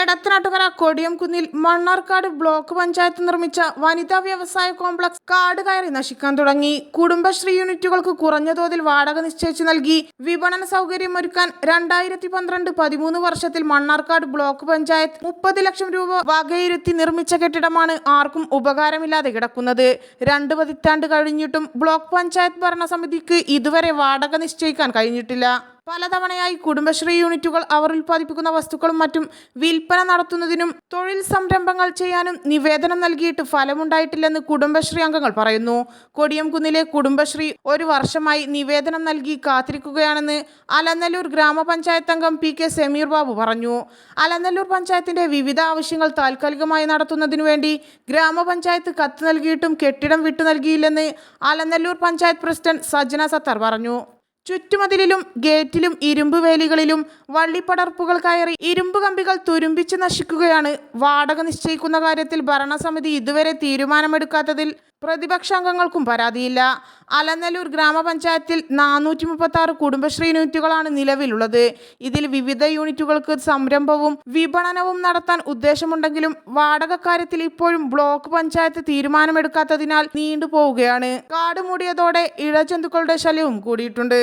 എടത്തനാട്ടുകര കൊടിയംകുന്നിൽ മണ്ണാർക്കാട് ബ്ലോക്ക് പഞ്ചായത്ത് നിർമ്മിച്ച വനിതാ വ്യവസായ കോംപ്ലക്സ് കാട് കയറി നശിക്കാൻ തുടങ്ങി. കുടുംബശ്രീ യൂണിറ്റുകൾക്ക് കുറഞ്ഞ തോതിൽ വാടക നിശ്ചയിച്ച് നൽകി. വിപണന സൗകര്യം ഒരുക്കാൻ രണ്ടായിരത്തി പന്ത്രണ്ട് പതിമൂന്ന് വർഷത്തിൽ മണ്ണാർക്കാട് ബ്ലോക്ക് പഞ്ചായത്ത് മുപ്പത് ലക്ഷം രൂപ വകയിരുത്തി നിർമ്മിച്ച കെട്ടിടമാണ് ആർക്കും ഉപകാരമില്ലാതെ കിടക്കുന്നത്. രണ്ട് പതിറ്റാണ്ട് കഴിഞ്ഞിട്ടും ബ്ലോക്ക് പഞ്ചായത്ത് ഭരണസമിതിക്ക് ഇതുവരെ വാടക നിശ്ചയിക്കാൻ കഴിഞ്ഞിട്ടില്ല. പലതവണയായി കുടുംബശ്രീ യൂണിറ്റുകൾ അവർ ഉൽപ്പാദിപ്പിക്കുന്ന വസ്തുക്കളും മറ്റും വിൽപ്പന നടത്തുന്നതിനും തൊഴിൽ സംരംഭങ്ങൾ ചെയ്യാനും നിവേദനം നൽകിയിട്ട് ഫലമുണ്ടായിട്ടില്ലെന്ന് കുടുംബശ്രീ അംഗങ്ങൾ പറയുന്നു. കൊടിയംകുന്നിലെ കുടുംബശ്രീ ഒരു വർഷമായി നിവേദനം നൽകി കാത്തിരിക്കുകയാണെന്ന് അലനല്ലൂർ ഗ്രാമപഞ്ചായത്ത് അംഗം പി കെ സമീർ ബാബു പറഞ്ഞു. അലനല്ലൂർ പഞ്ചായത്തിന്റെ വിവിധ ആവശ്യങ്ങൾ താൽക്കാലികമായി നടത്തുന്നതിനു വേണ്ടി ഗ്രാമപഞ്ചായത്ത് കത്ത് നൽകിയിട്ടും കെട്ടിടം വിട്ടു നൽകിയില്ലെന്ന് അലനല്ലൂർ പഞ്ചായത്ത് പ്രസിഡന്റ് സജ്ജന സത്താർ പറഞ്ഞു. ചുറ്റുമതിലിലും ഗേറ്റിലും ഇരുമ്പ് വേലികളിലും വള്ളിപ്പടർപ്പുകൾ കയറി ഇരുമ്പ് കമ്പികൾ തുരുമ്പിച്ച് നശിക്കുകയാണ്. വാടക നിശ്ചയിക്കുന്ന കാര്യത്തിൽ ഭരണസമിതി ഇതുവരെ തീരുമാനമെടുക്കാത്തതിൽ പ്രതിപക്ഷാംഗങ്ങൾക്കും പരാതിയില്ല. അലനല്ലൂർ ഗ്രാമപഞ്ചായത്തിൽ നാനൂറ്റി മുപ്പത്തി ആറ് കുടുംബശ്രീ യൂണിറ്റുകളാണ് നിലവിലുള്ളത്. ഇതിൽ വിവിധ യൂണിറ്റുകൾക്ക് സംരംഭവും വിപണനവും നടത്താൻ ഉദ്ദേശമുണ്ടെങ്കിലും വാടക കാര്യത്തിൽ ഇപ്പോഴും ബ്ലോക്ക് പഞ്ചായത്ത് തീരുമാനമെടുക്കാത്തതിനാൽ നീണ്ടുപോവുകയാണ്. കാട് മൂടിയതോടെ ഇഴജന്തുക്കളുടെ ശല്യവും കൂടിയിട്ടുണ്ട്.